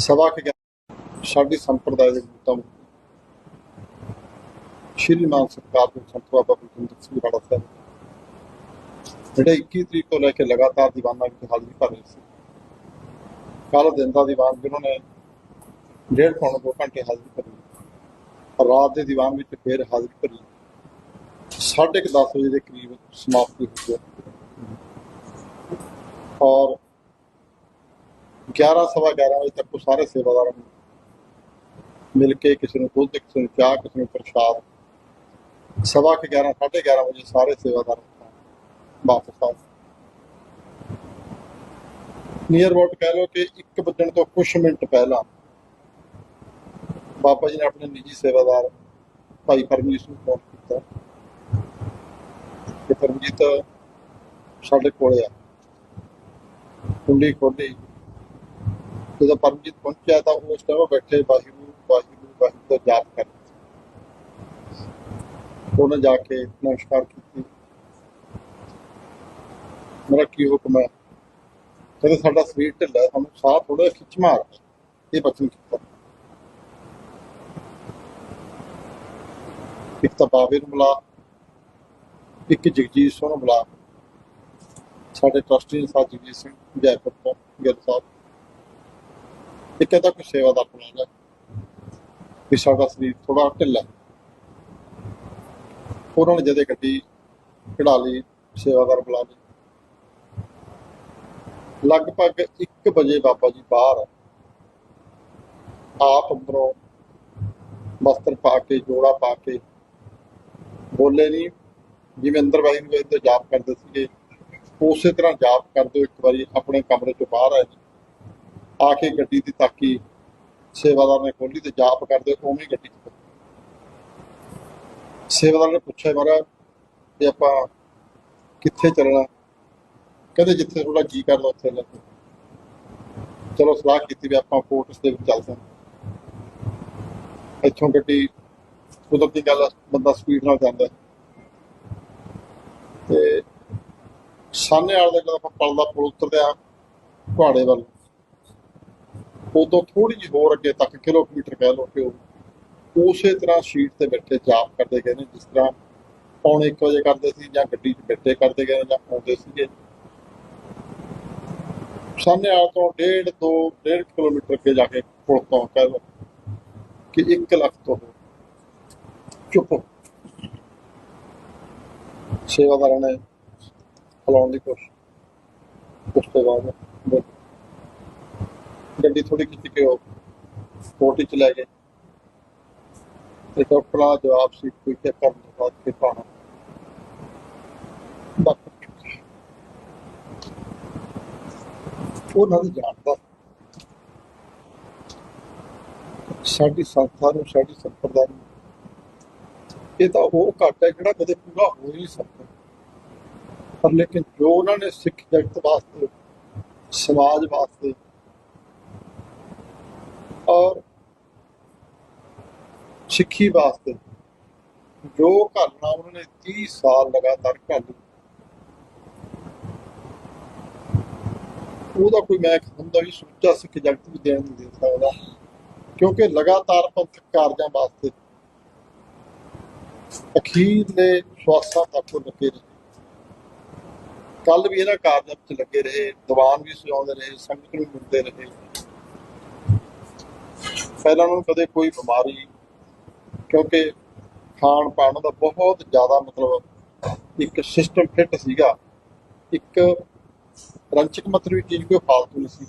ਸਭਾ ਕੇ ਸਾਡੀ ਸੰਪਰਦਾਇ ਦੇ ਸ਼੍ਰੀ ਮਾਨ ਸਰਕਾਰ ਦੇ ਸੰਤ ਬਾਬਾ ਬਲਜਿੰਦਰ ਸਿੰਘ ਵਾਲਾ ਸਾਹਿਬ ਜਿਹੜੇ 21 ਤਰੀਕ ਤੋਂ ਲੈ ਕੇ ਲਗਾਤਾਰ ਦੀਵਾਨਾਂ ਵਿੱਚ ਹਾਜ਼ਰੀ ਭਰ ਰਹੇ ਸੀ। ਕੱਲ ਦਿਨ ਦਾ ਦੀਵਾਨ ਜਿਨ੍ਹਾਂ ਨੇ ਡੇਢ ਪੌਣੇ ਦੋ ਘੰਟੇ ਹਾਜ਼ਰੀ ਭਰੀ, ਰਾਤ ਦੇ ਦੀਵਾਨ ਵਿੱਚ ਫਿਰ ਹਾਜ਼ਰੀ ਭਰੀ, ਸਾਢੇ ਕੁ ਦਸ ਵਜੇ ਦੇ ਕਰੀਬ ਸਮਾਪਤੀ ਹੋਈ ਹੈ ਔਰ 11 ਸਵਾ 11 ਵਜੇ ਤੱਕ ਉਹ ਸਾਰੇ ਸੇਵਾਦਾਰਾਂ ਨੂੰ ਮਿਲ ਕੇ ਕਿਸੇ ਨੂੰ ਦੁੱਧ, ਕਿਸੇ ਨੂੰ ਚਾਹ, ਕਿਸੇ ਨੂੰ ਪ੍ਰਸ਼ਾਦ, ਸਵਾ ਕੇ 11 ਸਾਢੇ 11 ਵਜੇ ਸਾਰੇ ਸੇਵਾਦਾਰ ਵਾਪਸ ਆ ਨੀਅਰ ਅਬਾਊਟ ਕਹਿ ਲਓ ਕਿ 1 ਵਜਣ ਤੋਂ ਕੁਝ ਮਿੰਟ ਪਹਿਲਾਂ ਬਾਬਾ ਜੀ ਨੇ ਆਪਣੇ ਨਿੱਜੀ ਸੇਵਾਦਾਰ ਭਾਈ ਪਰਮਜੀਤ ਨੂੰ ਫੋਨ ਕੀਤਾ ਕਿ ਪਰਮਜੀਤ ਸਾਡੇ ਕੋਲ ਆ। ਕੁੰਡੀ ਖੋਲੀ। ਜਦੋਂ ਪਰਮਜੀਤ ਪਹੁੰਚਿਆ ਤਾਂ ਉਸ ਟਾਈਮ ਬੈਠੇ, ਵਾਹਿਗੁਰੂ ਵਾਹਿਗੁਰੂ ਵਾਹਿਗੁਰੂ ਦਾ ਜਾਪ ਕਰ ਰਹੇ ਜਾ ਕੇ ਨਮਸਕਾਰ ਕੀਤੀ। ਮੇਰਾ ਕੀ ਹੁਕਮ ਹੈ? ਕਹਿੰਦੇ ਸਾਡਾ ਸਰੀਰ ਢਿੱਲਾ ਸਾਨੂੰ ਸਾਹ ਥੋੜਾ ਖਿੱਚ ਮਾਰ। ਇਹ ਬਚਨ ਕੀਤਾ। ਇੱਕ ਤਾਂ ਬਾਬੇ ਨੂੰ ਬੁਲਾ, ਇੱਕ ਜਗਜੀਤ ਸਿੰਘ ਨੂੰ ਬੁਲਾ। ਸਾਡੇ ਟਰਸਟੀ ਸਾਹਿਬ ਜਗਜੀਤ ਸਿੰਘ, ਜੈਪੁਰ ਤੋਂ, ਗਿੱਲ ਸਾਹਿਬ। ਇੱਕ ਇਹਦਾ ਕੋਈ ਸੇਵਾਦਾਰ ਬੁਲਾ ਲੈ ਵੀ ਸਾਡਾ ਸਰੀਰ ਥੋੜਾ ਢਿੱਲਾ। ਉਹਨਾਂ ਨੇ ਜਦੇ ਗੱਡੀ ਕਢਾ ਲਈ ਸੇਵਾਦਾਰ ਬੁਲਾ ਲਈ। ਲਗਭਗ 1 ਵਜੇ ਬਾਬਾ ਜੀ ਬਾਹਰ ਆਪ ਅੰਦਰੋਂ ਵਸਤਰ ਪਾ ਕੇ, ਜੋੜਾ ਪਾ ਕੇ ਬੋਲੇ ਨਹੀਂ ਜਿਵੇਂ ਅੰਦਰ ਵਾਹਿਗੁਰੂ ਵਾਹਿਗੁਰੂ ਜਾਪ ਕਰਦੇ ਸੀਗੇ, ਉਸੇ ਤਰ੍ਹਾਂ ਜਾਪ ਕਰਦੇ ਹੋ ਇੱਕ ਵਾਰੀ ਆਪਣੇ ਕਮਰੇ ਤੋਂ ਬਾਹਰ ਆਏ ਆ ਕੇ ਗੱਡੀ ਦੀ ਤਾਕੀ ਸੇਵਾਦਾਰ ਨੇ ਖੋਲੀ ਤੇ ਜਾਪ ਕਰਦੇ, ਉਵੇਂ ਗੱਡੀ ਚ ਸੇਵਾਦਾਰ ਨੇ ਪੁੱਛਿਆ ਮਹਾਰਾਜ ਵੀ ਆਪਾਂ ਕਿੱਥੇ ਚੱਲਣਾ? ਕਹਿੰਦੇ ਜਿੱਥੇ ਥੋੜਾ ਜੀ ਕਰਦਾ ਉੱਥੇ ਲੱਗ ਚਲੋ ਸਲਾਹ ਕੀਤੀ ਵੀ ਆਪਾਂ ਫੋਰਟਸ ਦੇ ਵਿੱਚ ਚੱਲਦੇ ਹਾਂ। ਇੱਥੋਂ ਗੱਡੀ ਕੁਦਰਤੀ ਗੱਲ ਬੰਦਾ ਸਪੀਡ ਨਾਲ ਜਾਂਦਾ। ਤੇ ਸਾਹਨੇ ਵਾਲੇ ਦਾ ਜਦੋਂ ਆਪਾਂ ਪਲਦਾ ਪੁਲ ਉਤਰਦੇ ਆ ਪਹਾੜੇ ਵੱਲ। ਉਦੋਂ ਥੋੜੀ ਜਿਹੀ ਹੋਰ ਅੱਗੇ ਤੱਕ ਕਿਲੋਮੀਟਰ ਕਹਿ ਲਓ ਕਿ ਉਹ ਉਸੇ ਤਰ੍ਹਾਂ ਸ਼ੀਟ ਤੇ ਬੈਠੇ ਜਾਪ ਕਰਦੇ ਗਏ ਨੇ, ਜਿਸ ਤਰ੍ਹਾਂ ਪੌਣੇ 1 ਵਜੇ ਕਰਦੇ ਸੀ ਜਾਂ ਗੱਡੀ 'ਚ ਬੈਠੇ ਕਰਦੇ ਗਏ ਨੇ ਜਾਂ ਆਉਂਦੇ ਸੀਗੇ। ਸਾਹਮਣੇ ਵਾਲ ਤੋਂ ਡੇਢ ਦੋ, ਡੇਢ ਕਿਲੋਮੀਟਰ ਅੱਗੇ ਜਾ ਕੇ ਪੁਲ ਤੋਂ ਕਹਿ ਲਓ ਕਿ 1 ਲੱਖ ਤੋਂ ਚੁੱਪ। ਸੇਵਾਦਾਰਾਂ ਨੇ ਹਲਾਉਣ ਦੀ ਕੋਸ਼ਿਸ਼। ਉਸ ਤੋਂ ਬਾਅਦ ਗੱਡੀ ਥੋੜੀ ਖਿੱਚ ਕੇ ਉਹ ਕੋਟੀ ਚ ਲੈ ਗਏ। ਤੇ ਡਾਕਟਰ ਦਾ ਜਵਾਬ ਸੀ ਕੋਈ ਕਿ ਕਰਨ ਤੋਂ ਬਾਅਦ ਕਿ ਪਾਣਾ ਉਹਨਾਂ ਦੀ ਜਾਣਦਾ। ਸਾਡੀ ਸੰਸਥਾ ਨੂੰ, ਸਾਡੀ ਸੰਪਰਦਾ ਨੂੰ। ਇਹ ਤਾਂ ਉਹ ਘਾਟਾ ਹੈ ਜਿਹੜਾ ਕਦੇ ਪੂਰਾ ਹੋ ਹੀ ਨਹੀਂ ਸਕਦਾ। ਪਰ ਲੇਕਿਨ ਜੋ ਉਹਨਾਂ ਨੇ ਸਿੱਖ ਜਗਤ ਵਾਸਤੇ, ਸਮਾਜ ਵਾਸਤੇ ਔਰ ਸਿੱਖੀ ਵਾਸਤੇ ਜੋ ਘਾਲਣਾ ਉਹਨਾਂ ਨੇ 30 ਸਾਲ ਲਗਾਤਾਰ ਘਾਲੀ, ਉਹਦਾ ਕੋਈ ਮੈਂ ਹੁੰਦਾ ਵੀ ਸੁੱਚਾ ਸਿੱਖ ਜਗਤ ਵੀ ਦੇਣ ਨਹੀਂ ਦੇ ਸਕਦਾ, ਕਿਉਂਕਿ ਲਗਾਤਾਰ ਪੰਥਕ ਕਾਰਜਾਂ ਵਾਸਤੇ ਅਖੀਰਲੇ ਸਵਾਸਾਂ ਤੱਕ ਲੱਗੇ ਰਹੇ। ਕੱਲ ਵੀ ਇਹਨਾਂ ਕਾਰਜਾਂ ਵਿੱਚ ਲੱਗੇ ਰਹੇ, ਦੀਵਾਨ ਵੀ ਸਜਾਉਂਦੇ ਰਹੇ, ਸੰਗਤ ਨੂੰ ਮਿਲਦੇ ਰਹੇ। ਪਹਿਲਾਂ ਉਹਨਾਂ ਨੂੰ ਕਦੇ ਕੋਈ ਬਿਮਾਰੀ, ਕਿਉਂਕਿ ਖਾਣ ਪਾਣ ਦਾ ਬਹੁਤ ਜ਼ਿਆਦਾ ਮਤਲਬ ਇੱਕ ਸਿਸਟਮ ਫਿੱਟ ਸੀਗਾ। ਇੱਕ ਰੰਚਕ ਮਤਲਬ ਚੀਜ਼ ਕੋਈ ਫਾਲਤੂ ਨਹੀਂ ਸੀ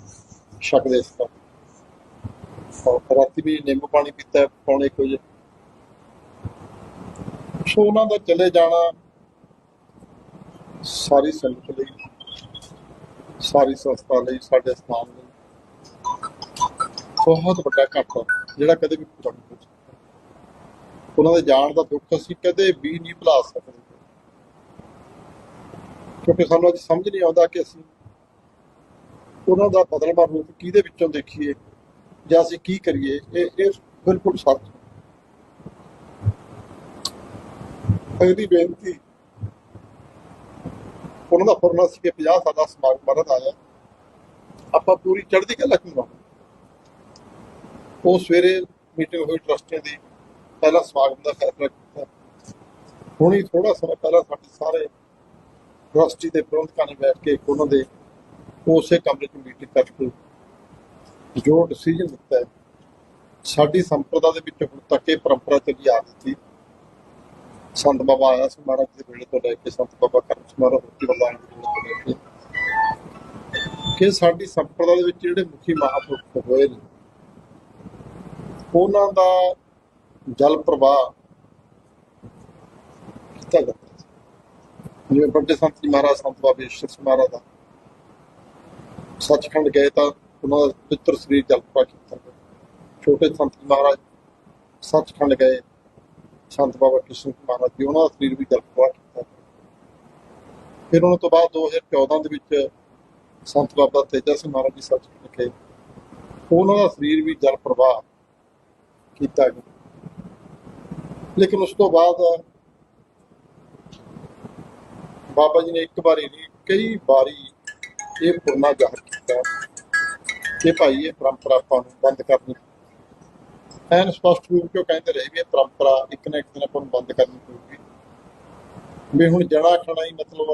ਛਕਦੇ ਇਸ ਦਾ ਰਾਤੀ ਵੀ ਨਿੰਬੂ ਪਾਣੀ ਪੀਤਾ ਪੌਣੇ ਕੁ ਵਜੇ। ਸੋ ਉਹਨਾਂ ਦਾ ਚਲੇ ਜਾਣਾ ਸਾਰੀ ਸੰਗਤ ਲਈ, ਸਾਰੀ ਸੰਸਥਾ ਲਈ, ਸਾਡੇ ਸਥਾਨ ਲਈ ਬਹੁਤ ਵੱਡਾ ਘਾਟਾ ਜਿਹੜਾ ਕਦੇ ਵੀ ਪੂਰਾ ਨਹੀਂ ਹੋ ਸਕਦਾ। ਉਹਨਾਂ ਦੇ ਜਾਣ ਦਾ ਦੁੱਖ ਅਸੀਂ ਕਦੇ ਵੀ ਨਹੀਂ ਭੁਲਾ ਸਕਦੇ। ਕਿਉਂਕਿ ਸਾਨੂੰ ਅੱਜ ਸਮਝ ਨਹੀਂ ਆਉਂਦਾ ਕਿ ਅਸੀਂ ਉਹਨਾਂ ਦਾ ਬਦਲਵਾਂ ਰੂਪ ਕਿਹਦੇ ਵਿੱਚੋਂ ਦੇਖੀਏ, ਜਾਂ ਅਸੀਂ ਕੀ ਕਰੀਏ, ਇਹ ਇਹ ਬਿਲਕੁਲ ਸੱਚ। ਹੈ। ਅਗਲੀ ਬੇਨਤੀ, ਉਹਨਾਂ ਦਾ ਫਰਮਾਨ ਸੀ ਕਿ 50 ਸਾਲਾ ਸਮਾਗਮ ਮਰਨ ਆਇਆ। ਆਪਾਂ ਪੂਰੀ ਚੜ੍ਹਦੀ ਕਲਾ ਕਿਉਂ ਉਹ ਸਵੇਰੇ ਮੀਟਿੰਗ ਹੋਈ ਟਰਸਟੀਆਂ ਦੀ, ਪਹਿਲਾ ਸਮਾਗਮ ਦਾ ਫੈਸਲਾ ਕੀਤਾ। ਹੁਣੀ ਥੋੜਾ ਸਮਾਂ ਪਹਿਲਾਂ ਸਾਡੇ ਸਾਰੇ ਟਰਸਟੀ ਦੇ ਪ੍ਰਬੰਧਕਾਂ ਨੇ ਬੈਠ ਕੇ ਉਹਨਾਂ ਦੇ ਉਸੇ ਕਮਰੇ 'ਚ ਮੀਟਿੰਗ ਕਰਕੇ ਜੋ ਡਿਸੀਜਨ ਦਿੱਤਾ ਹੈ, ਸਾਡੀ ਸੰਪਰਦਾ ਦੇ ਵਿੱਚ ਹੁਣ ਤੱਕ ਇਹ ਪਰੰਪਰਾ ਚੱਲੀ ਆ ਰਹੀ ਸੀ। ਸੰਤ ਬਾਬਾ ਆਇਆ ਸੀ ਮਹਾਰਾਜ ਦੇ ਵੇਲੇ ਤੋਂ ਲੈ ਕੇ ਸੰਤ ਬਾਬਾ ਕਰਮ ਸਮਾਰੋਹ ਹੋਤੀ ਬਲਦਾਨ ਦੇ ਵੇਲੇ ਤੋਂ ਲੈ ਕੇ ਕਿ ਸਾਡੀ ਸੰਪਰਦਾ ਦੇ ਵਿੱਚ ਜਿਹੜੇ ਮੁਖੀ ਮਹਾਪੁਰਖ ਹੋਏ ਨੇ ਉਹਨਾਂ ਦਾ ਜਲ ਪ੍ਰਵਾਹ ਕੀਤਾ ਜਾਂਦਾ ਸੀ ਜਿਵੇਂ ਵੱਡੇ ਸੰਤ ਜੀ ਮਹਾਰਾਜ, ਸੰਤ ਬਾਬਾ ਈਸ਼ਰ ਸਿੰਘ ਮਹਾਰਾਜ ਦਾ ਸੱਚਖੰਡ ਗਏ ਤਾਂ ਉਹਨਾਂ ਦਾ ਪਵਿੱਤਰ ਸਰੀਰ ਜਲ ਪ੍ਰਵਾਹ ਕੀਤਾ ਗਿਆ। ਛੋਟੇ ਸੰਤ ਜੀ ਮਹਾਰਾਜ ਸੱਚਖੰਡ ਗਏ, ਸੰਤ ਬਾਬਾ ਕ੍ਰਿਸ਼ਨ ਮਹਾਰਾਜ ਜੀ, ਉਹਨਾਂ ਦਾ ਸਰੀਰ ਵੀ ਜਲ ਪ੍ਰਵਾਹ ਕੀਤਾ ਫਿਰ ਉਹਨਾਂ ਤੋਂ ਬਾਅਦ 2014 ਦੇ ਵਿੱਚ ਸੰਤ ਬਾਬਾ ਤੇਜਾ ਸਿੰਘ ਮਹਾਰਾਜ ਜੀ ਸੱਚਖੰਡ ਗਏ। ਉਹਨਾਂ ਦਾ ਸਰੀਰ ਵੀ ਜਲ ਪ੍ਰਵਾਹ ਕੀਤਾ ਗਿਆ। ਲੇਕਿਨ ਉਸ ਤੋਂ ਬਾਅਦ ਬਾਬਾ ਜੀ ਨੇ ਇੱਕ ਵਾਰੀ ਨਹੀਂ, ਕਈ ਵਾਰੀ ਇਹ ਪੁਰਨਾ ਜ਼ਾਹਰ ਕੀਤਾ ਕਿ ਭਾਈ ਇਹ ਪਰੰਪਰਾ ਆਪਾਂ ਨੂੰ ਬੰਦ ਕਰਨੀ ਐਨ ਸਪਸ਼ਟ ਰੂਪ ਚ ਉਹ ਕਹਿੰਦੇ ਰਹੇ ਵੀ ਇਹ ਪਰੰਪਰਾ ਇੱਕ ਨਾ ਇੱਕ ਦਿਨ ਆਪਾਂ ਨੂੰ ਬੰਦ ਕਰਨੀ ਪਊਗੀ। ਵੀ ਹੁਣ ਜਣਾ ਖਣਾ ਹੀ ਮਤਲਬ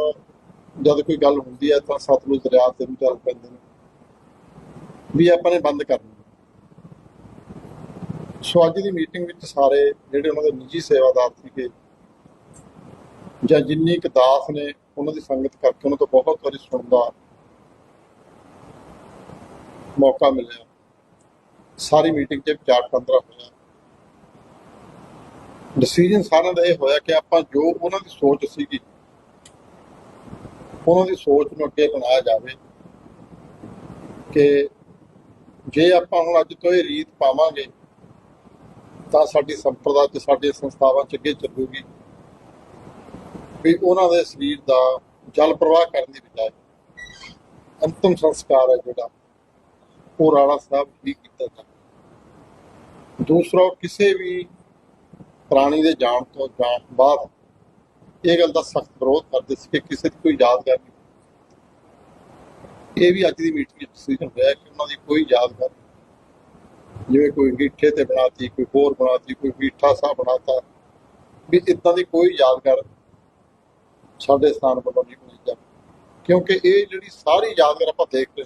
ਜਦ ਕੋਈ ਗੱਲ ਹੁੰਦੀ ਹੈ ਤਾਂ ਸਤਲੁਜ ਦਰਿਆ ਤੇ ਵੀ ਚੱਲ ਪੈਂਦੇ ਨੇ। ਵੀ ਆਪਾਂ ਨੇ ਬੰਦ ਕਰਨੀ ਸੋ ਅੱਜ ਦੀ ਮੀਟਿੰਗ ਵਿੱਚ ਸਾਰੇ ਜਿਹੜੇ ਉਹਨਾਂ ਦੇ ਨਿੱਜੀ ਸੇਵਾਦਾਰ ਸੀਗੇ ਜਾਂ ਜਿੰਨੀ ਕੁ ਦਾਸ ਨੇ ਉਹਨਾਂ ਦੀ ਸੰਗਤ ਕਰਕੇ ਉਹਨਾਂ ਤੋਂ ਬਹੁਤ ਵਾਰੀ ਸੁਣਦਾ ਮੌਕਾ ਮਿਲਿਆ। ਸਾਰੀ ਮੀਟਿੰਗ 'ਚ ਵਿਚਾਰ ਵਟਾਂਦਰਾ ਹੋਇਆ। ਡਿਸੀਜਨ ਸਾਰਿਆਂ ਦਾ ਇਹ ਹੋਇਆ ਕਿ ਆਪਾਂ ਜੋ ਉਹਨਾਂ ਦੀ ਸੋਚ ਸੀਗੀ, ਉਹਨਾਂ ਦੀ ਸੋਚ ਨੂੰ ਅੱਗੇ ਬਣਾਇਆ ਜਾਵੇ ਕਿ ਜੇ ਆਪਾਂ ਹੁਣ ਅੱਜ ਤੋਂ ਇਹ ਰੀਤ ਪਾਵਾਂਗੇ ਤਾਂ ਸਾਡੀ ਸੰਪਰਦਾ ਤੇ ਸਾਡੀਆਂ ਸੰਸਥਾਵਾਂ ਚ ਅੱਗੇ ਚੱਲੂਗੀ। ਵੀ ਉਹਨਾਂ ਦੇ ਸਰੀਰ ਦਾ ਜਲ ਪ੍ਰਵਾਹ ਕਰਨ ਦੀ ਬਜਾਏ ਅੰਤਮ ਸੰਸਕਾਰ ਹੈ ਜਿਹੜਾ, ਉਹ ਰਾਣਾ ਸਾਹਿਬ ਹੀ ਕੀਤਾ ਜਾਂਦਾ ਦੂਸਰਾ ਕਿਸੇ ਵੀ ਪ੍ਰਾਣੀ ਦੇ ਜਾਣ ਤੋਂ ਜਾਣ ਬਾਅਦ ਇਹ ਗੱਲ ਦਾ ਸਖਤ ਵਿਰੋਧ ਕਰਦੇ ਸੀ ਕਿ ਕਿਸੇ ਦੀ ਕੋਈ ਯਾਦਗਾਰ ਨਹੀਂ। ਇਹ ਵੀ ਅੱਜ ਦੀ ਮੀਟਿੰਗ ਵਿੱਚ ਡਿਸੀਜਨ ਹੋਇਆ ਕਿ ਉਹਨਾਂ ਦੀ ਕੋਈ ਯਾਦਗਾਰ ਜਿਵੇਂ ਕੋਈ ਅੰਗੀਠੇ ਤੇ ਬਣਾਤੀ, ਕੋਈ ਹੋਰ ਬਣਾਤੀ, ਕੋਈ ਮੀਠਾ ਸਾ ਬਣਾਤਾ, ਵੀ ਇਦਾਂ ਦੀ ਕੋਈ ਯਾਦਗਾਰ ਸਾਡੇ ਸਥਾਨ ਵੱਲੋਂ ਨਹੀਂ ਹੋਈ ਜਾ ਕਿਉਂਕਿ ਇਹ ਜਿਹੜੀ ਸਾਰੀ ਯਾਦਗਾਰ ਆਪਾਂ ਦੇਖ ਰਹੇ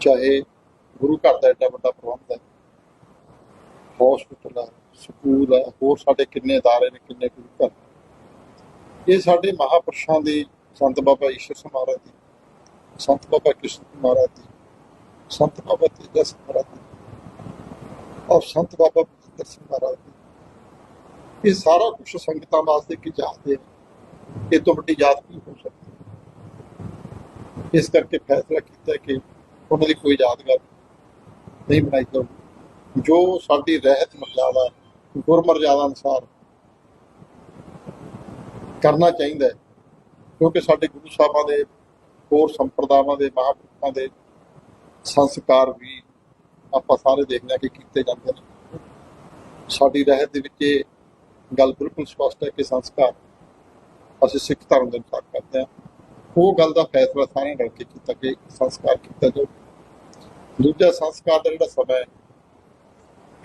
ਚਾਹੇ ਗੁਰੂ ਘਰ ਦਾ ਏਡਾ ਵੱਡਾ ਪ੍ਰਬੰਧ ਹੈ ਹਸਪੀਟਲ ਹੈ ਸਕੂਲ ਹੈ, ਹੋਰ ਸਾਡੇ ਕਿੰਨੇ ਅਦਾਰੇ ਨੇ, ਕਿੰਨੇ ਗੁਰੂ ਘਰ ਇਹ ਸਾਡੇ ਮਹਾਪੁਰਸ਼ਾਂ ਦੀ ਸੰਤ ਬਾਬਾ ਈਸ਼ਰ ਸਿੰਘ ਮਹਾਰਾਜ ਦੀ, ਸੰਤ ਬਾਬਾ ਕ੍ਰਿਸ਼ਨ ਸਿੰਘ ਮਹਾਰਾਜ ਦੀ ਸੰਤ ਬਾਬਾ ਤੇਜਾ ਸਿੰਘ ਮਹਾਰਾਜ ਦੀ ਔਰ ਸੰਤ ਬਾਬਾ ਬਜਿੰਦਰ ਸਿੰਘ ਮਹਾਰਾਜ ਦੀ ਇਹ ਸਾਰਾ ਕੁਝ ਸੰਗਤਾਂ ਵਾਸਤੇ ਕੀ ਚਾਹਦੇ ਇਹ ਤੋਂ ਵੱਡੀ ਯਾਦ ਕੀ ਹੋ ਸਕਦੀ ਇਸ ਕਰਕੇ ਫੈਸਲਾ ਕੀਤਾ ਕਿ ਉਹਨਾਂ ਦੀ ਕੋਈ ਯਾਦਗਾਰ ਨਹੀਂ ਬਣਾਈ ਜਾਊਗੀ। ਜੋ ਸਾਡੀ ਰਹਿਤ ਮਰਜ਼ਾਦਾ ਗੁਰਮਰਜ਼ਾਦਾ ਅਨੁਸਾਰ ਕਰਨਾ ਚਾਹੀਦਾ ਹੈ, ਕਿਉਂਕਿ ਸਾਡੇ ਗੁਰੂ ਸਾਹਿਬਾਂ ਦੇ ਹੋਰ ਸੰਪਰਦਾਵਾਂ ਦੇ, ਮਹਾਂਪੁਰਖਾਂ ਦੇ ਸੰਸਕਾਰ ਵੀ ਆਪਾਂ ਸਾਰੇ ਦੇਖਦੇ ਹਾਂ ਕਿ ਕੀਤੇ ਜਾਂਦੇ ਨੇ। ਸਾਡੀ ਰਹਿਤ ਦੇ ਵਿੱਚ ਇਹ ਗੱਲ ਬਿਲਕੁਲ ਸਪਸ਼ਟ ਹੈ ਕਿ ਸੰਸਕਾਰ ਅਸੀਂ ਸਿੱਖ ਧਰਮ ਦੇ ਅਨੁਸਾਰ ਕਰਦੇ ਹਾਂ। ਉਹ ਗੱਲ ਦਾ ਫੈਸਲਾ ਸਾਰਿਆਂ ਰਲ ਕੇ ਕੀਤਾ ਕਿ ਸੰਸਕਾਰ ਕੀਤਾ ਜਾਊ ਦੂਜਾ, ਸੰਸਕਾਰ ਦਾ ਜਿਹੜਾ ਸਮਾਂ ਹੈ,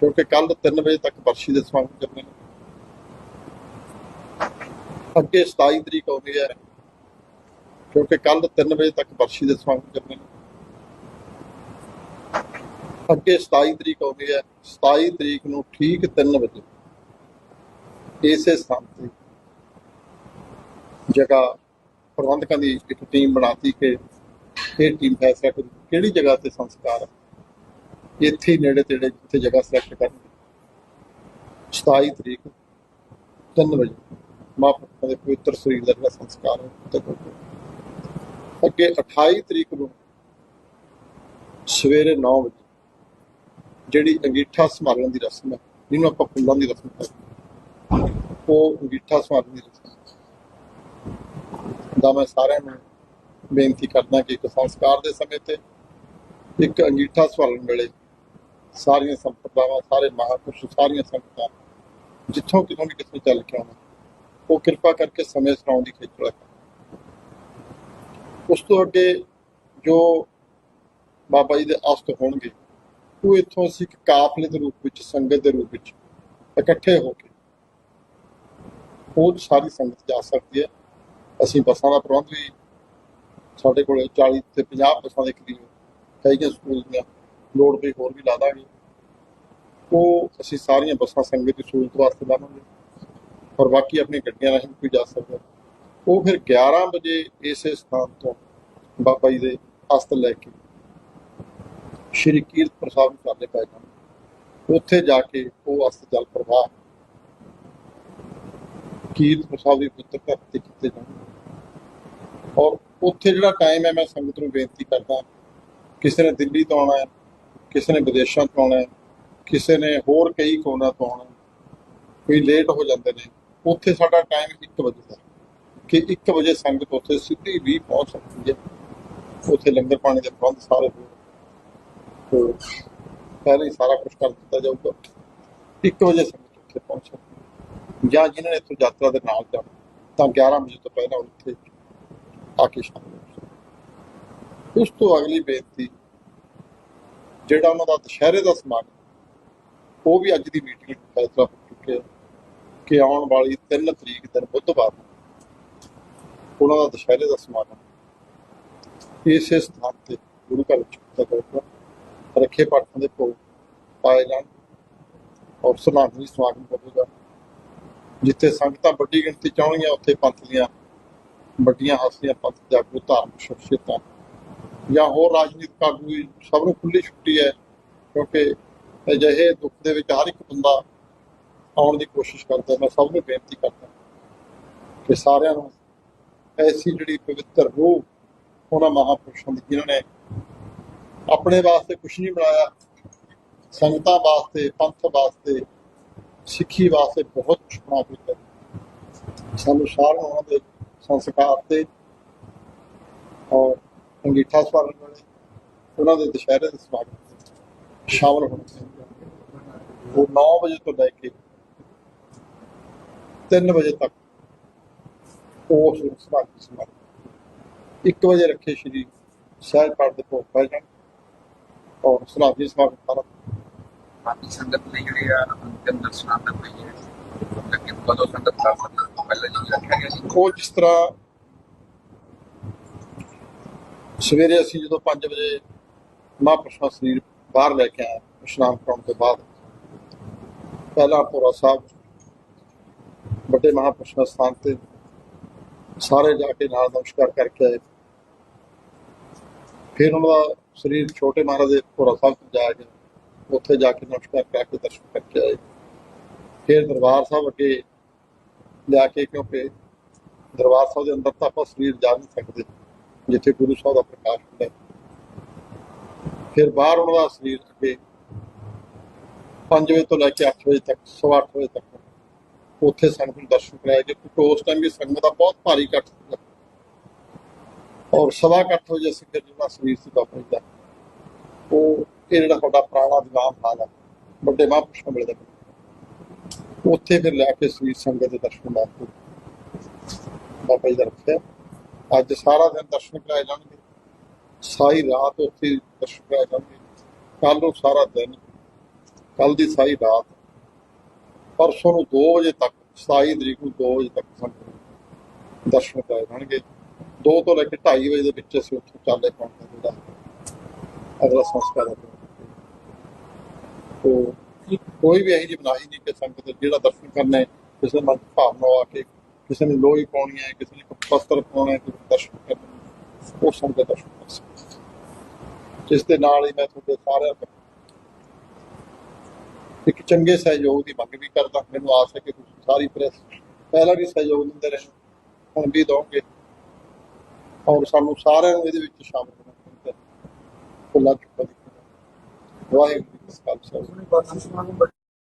ਕਿਉਂਕਿ ਕੱਲ 3 ਵਜੇ ਤੱਕ ਬਰਸ਼ੀ ਦੇ ਸਮਾਗਮ ਚੱਲਣੇ ਨੇ। ਅੱਗੇ 27 ਤਰੀਕ ਆਉਂਦੀ ਹੈ, ਕਿਉਂਕਿ ਕੱਲ 3 ਵਜੇ ਤੱਕ ਬਰਸ਼ੀ ਦੇ ਸਮਾਗਮ ਚੱਲਣੇ ਨੇ। ਅੱਗੇ 27 ਤਰੀਕ ਆਉਂਦੀ ਹੈ 27 ਤਰੀਕ ਨੂੰ ਠੀਕ 3 ਵਜੇ ਇਸੇ ਸਥਾਨ ਤੇ ਜਗ੍ਹਾ ਪ੍ਰਬੰਧਕਾਂ ਦੀ ਇੱਕ ਟੀਮ ਬਣਾਤੀ ਕਿ ਇਹ ਟੀਮ ਫੈਸਲਾ ਕਰੂ ਕਿਹੜੀ ਜਗ੍ਹਾ ਤੇ ਸੰਸਕਾਰ ਇੱਥੇ ਨੇੜੇ ਤੇੜੇ ਜਿੱਥੇ ਜਗ੍ਹਾ ਸਿਲੈਕਟ ਕਰਨੀ 27 ਤਰੀਕ 3 ਵਜੇ ਮਾਪੇ ਦੇ ਪਵਿੱਤਰ ਸਰੀਰ ਦਾ ਜਿਹੜਾ ਸੰਸਕਾਰ ਹੈ ਅੱਗੇ 28 ਤਰੀਕ ਨੂੰ ਸਵੇਰੇ 9 ਵਜੇ ਜਿਹੜੀ ਅੰਗੀਠਾ ਸੰਭਾਲਣ ਦੀ ਰਸਮ ਹੈ, ਜਿਹਨੂੰ ਆਪਾਂ ਫੁੱਲਾਂ ਦੀ ਰਸਮ ਕਹਿੰਦੇ ਉਹ ਅੰਗੀਠਾ ਸੰਭਾਲਣ ਦੀ ਰਸਮ ਦਾ ਮੈਂ ਸਾਰਿਆਂ ਨੂੰ ਬੇਨਤੀ ਕਰਦਾ ਕਿ ਇੱਕ ਸੰਸਕਾਰ ਦੇ ਸਮੇਂ ਤੇ ਇੱਕ ਅੰਗੀਠਾ ਸੰਭਾਲਣ ਵੇਲੇ ਸਾਰੀਆਂ ਸੰਪਰਦਾਵਾਂ, ਸਾਰੇ ਮਹਾਂਪੁਰਸ਼, ਸਾਰੀਆਂ ਸੰਗਤਾਂ ਜਿੱਥੋਂ ਕਿਤੋਂ ਵੀ ਕਿਸੇ ਚੱਲ ਕੇ ਆਉਣਾ, ਉਹ ਕਿਰਪਾ ਕਰਕੇ ਸਮੇਂ ਸਿਰ ਦੀ ਖੇਚਲਾ ਉਸ ਤੋਂ ਅੱਗੇ ਜੋ ਬਾਬਾ ਜੀ ਦੇ ਅਸਤ ਹੋਣਗੇ ਉਹ ਇੱਥੋਂ ਅਸੀਂ ਇੱਕ ਕਾਫਲੇ ਦੇ ਰੂਪ ਵਿੱਚ, ਸੰਗਤ ਦੇ ਰੂਪ ਵਿੱਚ ਇਕੱਠੇ ਹੋ ਕੇ ਉਹ ਸਾਰੀ ਸੰਗਤ ਜਾ ਸਕਦੀ ਹੈ। ਅਸੀਂ ਬੱਸਾਂ ਦਾ ਪ੍ਰਬੰਧ ਵੀ ਸਾਡੇ ਕੋਲ 40 ਤੇ 50 ਬੱਸਾਂ ਦੇ ਕਰੀਬ ਹੈਗੀਆਂ ਸਕੂਲ ਦੀਆਂ ਲੋੜ ਵੀ ਹੋਰ ਵੀ ਲਾ ਦਾਂਗੇ। ਉਹ ਅਸੀਂ ਸਾਰੀਆਂ ਬੱਸਾਂ ਸੰਗਤ ਦੀ ਸਹੂਲਤ ਵਾਸਤੇ ਲਾਵਾਂਗੇ ਔਰ ਬਾਕੀ ਆਪਣੀ ਗੱਡੀਆਂ ਰਾਹੀਂ ਕੋਈ ਜਾ ਸਕਦਾ। ਉਹ ਫਿਰ 11 ਵਜੇ ਇਸੇ ਸਥਾਨ ਤੋਂ ਬਾਬਾ ਜੀ ਦੇ ਅਸਤ ਲੈ ਕੇ ਸ਼੍ਰੀ ਕੀਰਤਪੁਰ ਸਾਹਿਬ ਨੂੰ ਚਾਲੇ ਪੈ ਜਾਣ ਉੱਥੇ ਜਾ ਕੇ ਉਹ ਅਸਤ ਜਲ ਪ੍ਰਵਾਹ ਕੀਰਤਪੁਰ ਸਾਹਿਬ ਦੀ ਪੁੱਤਰ ਧਰਤੀ ਕੀਤੇ ਜਾਣ। ਔਰ ਉੱਥੇ ਜਿਹੜਾ ਟਾਈਮ ਹੈ ਮੈਂ ਸੰਗਤ ਨੂੰ ਬੇਨਤੀ ਕਰਦਾ ਕਿਸੇ ਨੇ ਦਿੱਲੀ ਤੋਂ ਆਉਣਾ ਹੈ ਕਿਸੇ ਨੇ ਵਿਦੇਸ਼ਾਂ ਤੋਂ ਆਉਣਾ ਹੈ ਕਿਸੇ ਨੇ ਹੋਰ ਕਈ ਕੋਨਾਂ ਤੋਂ ਆਉਣਾ ਹੈ, ਕੋਈ ਲੇਟ ਹੋ ਜਾਂਦੇ ਨੇ ਉੱਥੇ ਸਾਡਾ ਟਾਈਮ 1 ਵਜੇ ਦਾ ਕਿ 1 ਵਜੇ ਸੰਗਤ ਉੱਥੇ ਸਿੱਧੀ ਵੀ ਪਹੁੰਚ ਸਕਦੀ ਹੈ। ਉੱਥੇ ਲੰਗਰ ਪਾਣੀ ਦੇ ਪ੍ਰਬੰਧ ਸਾਰੇ ਹੋ ਪਹਿਲੇ ਹੀ ਸਾਰਾ ਕੁਝ ਕਰ ਦਿੱਤਾ ਜਾਊਗਾ 1 ਵਜੇ ਸੰਗਤ ਉੱਥੇ ਪਹੁੰਚ ਜਾਂ ਜਿਨ੍ਹਾਂ ਨੇ ਇੱਥੋਂ ਯਾਤਰਾ ਦੇ ਨਾਲ ਜਾਣਾ ਤਾਂ 11 ਵਜੇ ਤੋਂ ਪਹਿਲਾਂ ਉੱਥੇ ਆ ਕੇ ਸ਼ਾਮਲ ਉਸ ਤੋਂ ਅਗਲੀ ਬੇਨਤੀ ਜਿਹੜਾ ਉਹਨਾਂ ਦਾ ਦੁਸ਼ਹਿਰੇ ਦਾ ਸਮਾਗਮ ਉਹ ਵੀ ਅੱਜ ਦੀ ਮੀਟਿੰਗ ਵਿੱਚ ਫੈਸਲਾ ਹੋ ਚੁੱਕਿਆ ਕਿ ਆਉਣ ਵਾਲੀ 3 ਤਰੀਕ ਦਿਨ ਬੁੱਧਵਾਰ ਨੂੰ ਉਹਨਾਂ ਦਾ ਦੁਸ਼ਹਿਰੇ ਦਾ ਸਮਾਗਮ ਇਸੇ ਸਥਾਨ ਤੇ ਗੁਰੂ ਘਰ ਵਿੱਚ ਕੀਤਾ ਜਾਊਗਾ ਰੱਖੇ ਪਾਠਾਂ ਦੇ ਭੋਗ ਪਾਏ ਜਾਣ ਔਰ ਸਮਾਗਮੀ ਸਮਾਗਮ ਹੋਵੇਗਾ ਜਿੱਥੇ ਸੰਗਤਾਂ ਵੱਡੀ ਗਿਣਤੀ ਚ ਆਉਣਗੀਆਂ, ਉੱਥੇ ਪੰਥ ਦੀਆਂ ਵੱਡੀਆਂ ਹਸਤੀਆਂ ਪੰਥ ਦੇ ਆਗੂ ਧਾਰਮਿਕ ਸ਼ਖਸੀਅਤਾਂ ਜਾਂ ਹੋਰ ਰਾਜਨੀਤਿਕ ਆਗੂ ਵੀ ਸਭ ਨੂੰ ਖੁੱਲੀ ਛੁੱਟੀ ਹੈ, ਕਿਉਂਕਿ ਅਜਿਹੇ ਦੁੱਖ ਦੇ ਵਿੱਚ ਹਰ ਇੱਕ ਬੰਦਾ ਆਉਣ ਦੀ ਕੋਸ਼ਿਸ਼ ਕਰਦਾ ਮੈਂ ਸਭ ਨੂੰ ਬੇਨਤੀ ਕਰਦਾ ਕਿ ਸਾਰਿਆਂ ਨੂੰ ਐਸੀ ਜਿਹੜੀ ਪਵਿੱਤਰ ਰੂਹ ਉਹਨਾਂ ਮਹਾਪੁਰਸ਼ਾਂ ਦੀ ਜਿਨ੍ਹਾਂ ਨੇ ਆਪਣੇ ਵਾਸਤੇ ਕੁਝ ਨਹੀਂ ਬਣਾਇਆ। ਸੰਗਤਾਂ ਵਾਸਤੇ, ਪੰਥ ਵਾਸਤੇ, ਸਿੱਖੀ ਵਾਸਤੇ ਬਹੁਤ ਕੁਝ ਬਣਾ ਦਿੱਤਾ ਸਾਨੂੰ ਸਾਰਿਆਂ ਉਹਨਾਂ ਦੇ ਸੰਸਕਾਰ ਤੇ ਔਰ ਅੰਗੀਠਾ ਸਵਾਰਨ ਵਾਲੇ ਉਹਨਾਂ ਦੇ ਦੁਸ਼ਹਿਰੇ ਦੇ ਸਮਾਗਮ ਵਿੱਚ ਸ਼ਾਮਲ ਹੋਣਾ ਚਾਹੀਦਾ। ਉਹ 9 ਵਜੇ ਤੋਂ ਲੈ ਕੇ 3 ਵਜੇ ਤੱਕ ਉਸ ਸਮਾਗਮ ਸਮਾਗਮ 1 ਵਜੇ ਰੱਖੇ ਸ਼੍ਰੀ ਸਾਹਿਬ ਪਾਠ ਦੇ ਭੋਗ ਪੈ ਜਾਣ। ਔਰ ਸਲਾਜੀ ਸਮਾਗਮ ਸਾਰਾ। ਬਾਕੀ ਸੰਗਤ ਲਈ ਜਿਹੜੇ ਆ ਅੰਤਿਮ ਦਰਸ਼ਨਾਂ ਤੱਕ ਪਈ ਹੈ। ਲੇਕਿਨ ਕਦੋਂ ਸੰਗਤ ਕਰ ਹੈ? ਪਹਿਲਾਂ ਜੀ ਰੱਖਿਆ ਗਿਆ ਉਹ ਜਿਸ ਤਰ੍ਹਾਂ ਸਵੇਰੇ ਅਸੀਂ ਜਦੋਂ 5 ਵਜੇ ਮਹਾਂਪੁਰਸ਼ਾਂ ਸਰੀਰ ਬਾਹਰ ਲੈ ਕੇ ਆਏ ਇਸ਼ਨਾਨ ਕਰਾਉਣ ਤੋਂ ਬਾਅਦ ਪਹਿਲਾਂ ਪੂਰਾ ਸਾਹਿਬ ਵੱਡੇ ਮਹਾਂਪੁਰਸ਼ਾਂ ਸਥਾਨ ਤੇ ਸਾਰੇ ਜਾ ਕੇ ਨਾਲ ਨਮਸਕਾਰ ਕਰਕੇ ਆਏ। ਫਿਰ ਉਹਨਾਂ ਦਾ ਸਰੀਰ ਛੋਟੇ ਮਹਾਰਾਜ ਦੇ ਭੋਰਾ ਸਾਹਿਬ ਤੋਂ ਜਾਇਆ ਗਿਆ। ਉੱਥੇ ਜਾ ਕੇ ਨਮਸਕਾਰ ਕਰਕੇ ਦਰਸ਼ਨ ਕਰਕੇ ਆਏ। ਫਿਰ ਦਰਬਾਰ ਸਾਹਿਬ ਅੱਗੇ ਲਿਆ ਕੇ ਕਿਉਂਕਿ ਦਰਬਾਰ ਸਾਹਿਬ ਦੇ ਅੰਦਰ ਤਾਂ ਆਪਾਂ ਸਰੀਰ ਜਾ ਨਹੀਂ ਸਕਦੇ, ਜਿੱਥੇ ਗੁਰੂ ਸਾਹਿਬ ਦਾ ਪ੍ਰਕਾਸ਼ ਹੁੰਦਾ। ਫਿਰ ਬਾਹਰ ਉਹਨਾਂ ਦਾ ਸਰੀਰ ਅੱਗੇ 5 ਵਜੇ ਤੋਂ ਲੈ ਕੇ 8 ਵਜੇ ਤੱਕ, ਸਵਾ ਅੱਠ ਵਜੇ ਤੱਕ ਉੱਥੇ ਸੰਗਤ ਨੂੰ ਦਰਸ਼ਨ ਕਰਾਏ ਜੇ ਉਸ ਟਾਈਮ ਵੀ ਸੰਗਤ ਦਾ ਬਹੁਤ ਭਾਰੀ ਇਕੱਠ ਸੀਗਾ ਔਰ ਸਵਾ ਕੁ ਅੱਠ ਵਜੇ ਅਸੀਂ ਜਿਹੜਾ ਸਰੀਰ ਸੀ ਬਾਬਾ ਜੀ ਦਾ ਉਹ ਇਹ ਜਿਹੜਾ ਤੁਹਾਡਾ ਪੁਰਾਣਾ ਦੀਵਾਨ ਹਾਲ ਹੈ ਵੱਡੇ ਮਹਾਂਪੁਰਸ਼ਾਂ ਵੇਲੇ ਦਾ। ਉੱਥੇ ਫਿਰ ਲੈ ਕੇ ਸਰੀਰ ਸੰਗਤ ਦੇ ਦਰਸ਼ਨ ਵਾਸਤੇ ਬਾਬਾ ਜੀ ਦਾ ਰੱਖਿਆ। ਅੱਜ ਸਾਰਾ ਦਿਨ ਦਰਸ਼ਨ ਕਰਾਏ ਜਾਣਗੇ। ਸਾਰੀ ਰਾਤ ਉੱਥੇ ਦਰਸ਼ਨ ਕਰਾਏ ਜਾਣਗੇ। ਕੱਲ ਨੂੰ ਸਾਰਾ ਦਿਨ ਕੱਲ ਦੀ ਸਾਰੀ ਰਾਤ। ਪਰਸੋਂ ਨੂੰ 2 ਵਜੇ ਤੱਕ 27 ਤਰੀਕ ਨੂੰ 2 ਵਜੇ ਤੱਕ ਸਾਨੂੰ ਦਰਸ਼ਨ ਕਰਾਏ ਜਾਣਗੇ। 2 ਤੋਂ ਲੈ ਕੇ 2:30 ਵਜੇ ਦੇ ਵਿੱਚ ਅਸੀਂ ਉੱਥੋਂ ਚਾਲੇ ਪਾਉਣਾ ਜਿਹੜਾ ਅਗਲਾ ਸੰਸਕਾਰ ਹੈ। ਤੋ ਕੋਈ ਵੀ ਇਹੋ ਜਿਹੀ ਬਣਾਈ ਨਹੀਂ ਕਿ ਸੰਗਤ ਜਿਹੜਾ ਦਰਸ਼ਨ ਕਰਨਾ ਹੈ ਕਿਸੇ ਮਨ ਭਾਵਨਾ ਆ ਕੇ ਕਿਸੇ ਨੇ ਲੋਹੀ ਪਾਉਣੀ ਹੈ, ਕਿਸੇ ਨੇ ਪਸਤਰ ਪਾਉਣਾ ਹੈ, ਕਿਸੇ ਦਰਸ਼ਨ ਕਰਨਾ ਉਹ ਸੰਗਤ ਦਰਸ਼ਨ ਕਰ ਸਕਦੀ ਜਿਸ ਦੇ ਨਾਲ ਹੀ ਮੈਂ ਤੁਹਾਡੇ ਸਾਰਿਆਂ ਤੋਂ ਇੱਕ ਚੰਗੇ ਸਹਿਯੋਗ ਦੀ ਮੰਗ ਵੀ ਕਰਦਾ। ਮੈਨੂੰ ਆਸ ਹੈ ਕਿ ਤੁਸੀਂ ਸਾਰੀ ਪ੍ਰੈਸ ਪਹਿਲਾਂ ਵੀ ਸਹਿਯੋਗ ਦਿੰਦੇ ਰਹੇ, ਹੁਣ ਵੀ ਦੋਗੇ ਔਰ ਸਾਨੂੰ ਸਾਰਿਆਂ ਨੂੰ ਇਹਦੇ ਵਿੱਚ ਸ਼ਾਮਲ ਹੋਣਾ ਚਾਹੀਦਾ ਹੈ। ਖੁੱਲਾ ਚੁੱਕਾ ਵਾਹਿਗੁਰੂ ਜੀ ਕਾ ਖਾਲਸਾ।